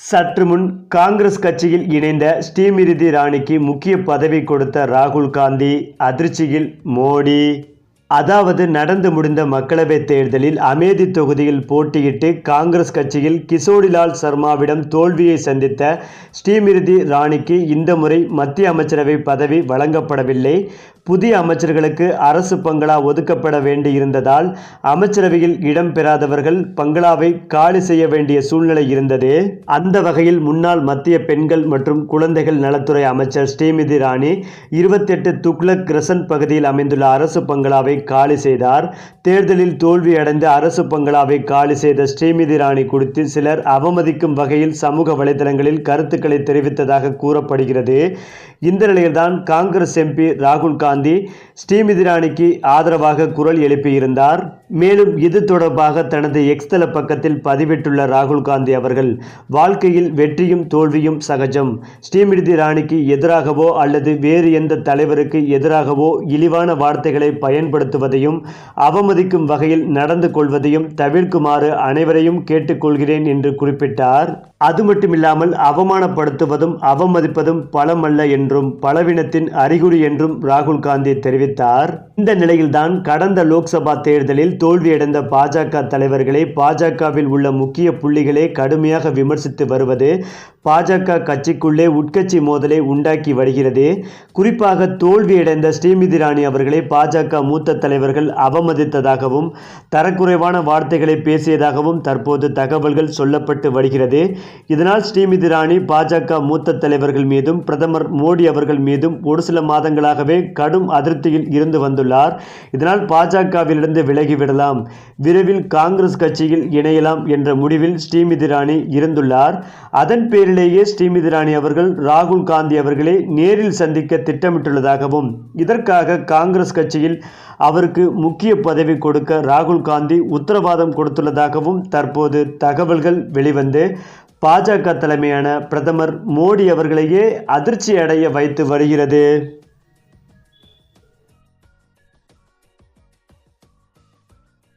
சற்று முன் காங்கிரஸ் கட்சியில் இணைந்த ஸ்ரீமிருதி ராணிக்கு முக்கிய பதவி கொடுத்த ராகுல் காந்தி அதிர்ச்சியில் மோடி. அதாவது நடந்து முடிந்த மக்களவைத் தேர்தலில் அமேதி தொகுதியில் போட்டியிட்டு காங்கிரஸ் கட்சியில் கிஷோரிலால் சர்மாவிடம் தோல்வியை சந்தித்த ஸ்ரீமிருதி ராணிக்கு இந்த முறை மத்திய அமைச்சரவை பதவி வழங்கப்படவில்லை. புதிய அமைச்சர்களுக்கு அரசு பங்களா ஒதுக்கப்பட வேண்டியிருந்ததால் அமைச்சரவையில் இடம்பெறாதவர்கள் பங்களாவை காலி செய்ய வேண்டிய சூழ்நிலை இருந்தது. அந்த வகையில் முன்னாள் மத்திய பெண்கள் மற்றும் குழந்தைகள் நலத்துறை அமைச்சர் ஸ்ரீமிதி ராணி இருபத்தெட்டு துக்ளக் கிரசன்ட் பகுதியில் அமைந்துள்ள அரசு பங்களாவை பங்களாவை காலி செய்தார். தேர்தலில் தோல்வியடைந்த அரசு பங்களாவை காலி செய்த ஸ்ரீமிதி ராணி குறித்து சிலர் அவமதிக்கும் வகையில் சமூக வலைதளங்களில் கருத்துக்களை தெரிவித்ததாக கூறப்படுகிறது. இந்த நிலையில்தான் காங்கிரஸ் எம்பி ராகுல் காந்தி ஸ்ரீமிதி ராணிக்கு ஆதரவாக குரல் எழுப்பியிருந்தார். மேலும் இது தொடர்பாக தனது எக்ஸ்தல பக்கத்தில் பதிவிட்டுள்ள ராகுல் காந்தி அவர்கள் வாழ்க்கையில் வெற்றியும் தோல்வியும் சகஜம். ஸ்ரீமிருதி ராணிக்கு எதிராகவோ அல்லது வேறு எந்த தலைவருக்கு எதிராகவோ இழிவான வார்த்தைகளை பயன்படுத்த பயன்படுத்துவதையும் அவமதிக்கும் வகையில் நடந்து கொள்வதையும் தவிர்க்குமாறு அனைவரையும் கேட்டுக்கொள்கிறேன் என்று குறிப்பிட்டார். அது மட்டுமில்லாமல் அவமானப்படுத்துவதும் அவமதிப்பதும் பலமல்ல என்றும் பலவீனத்தின் அறிகுறி என்றும் ராகுல் காந்தி தெரிவித்தார். இந்த நிலையில்தான் கடந்த லோக்சபா தேர்தலில் தோல்வியடைந்த பாஜக தலைவர்களை பாஜகவில் உள்ள முக்கிய புள்ளிகளே கடுமையாக விமர்சித்து வருவது பாஜக கட்சிக்குள்ளே உட்கட்சி மோதலை உண்டாக்கி வருகிறது. குறிப்பாக தோல்வியடைந்த ஸ்ரீமிதி ராணி அவர்களை பாஜக மூத்த தலைவர்கள் அவமதித்ததாகவும் தரக்குறைவான வார்த்தைகளை பேசியதாகவும் தற்போது தகவல்கள் சொல்லப்பட்டு வருகிறது. இதனால் ஸ்ரீமிதி ராணி பாஜக மூத்த தலைவர்கள் மீதும் பிரதமர் மோடி அவர்கள் மீதும் ஒரு சில மாதங்களாகவே கடும் அதிருப்தியில் இருந்து வந்துள்ளார். இதனால் பாஜகவிலிருந்து விலகிவிடலாம் விரைவில் காங்கிரஸ் கட்சியில் இணையலாம் என்ற முடிவில் ஸ்ரீமிதி ராணி இருந்துள்ளார். அதன் பேரிலேயே ஸ்ரீமிதி ராணி அவர்கள் ராகுல் காந்தி அவர்களை நேரில் சந்திக்க திட்டமிட்டுள்ளதாகவும் இதற்காக காங்கிரஸ் கட்சியில் அவருக்கு முக்கிய பதவி கொடுக்க ராகுல் காந்தி உத்தரவாதம் கொடுத்துள்ளதாகவும் தற்போது தகவல்கள் வெளிவந்து பாஜக தலைமையான பிரதமர் மோடி அவர்களையே அதிர்ச்சி அடைய வைத்து வருகிறது.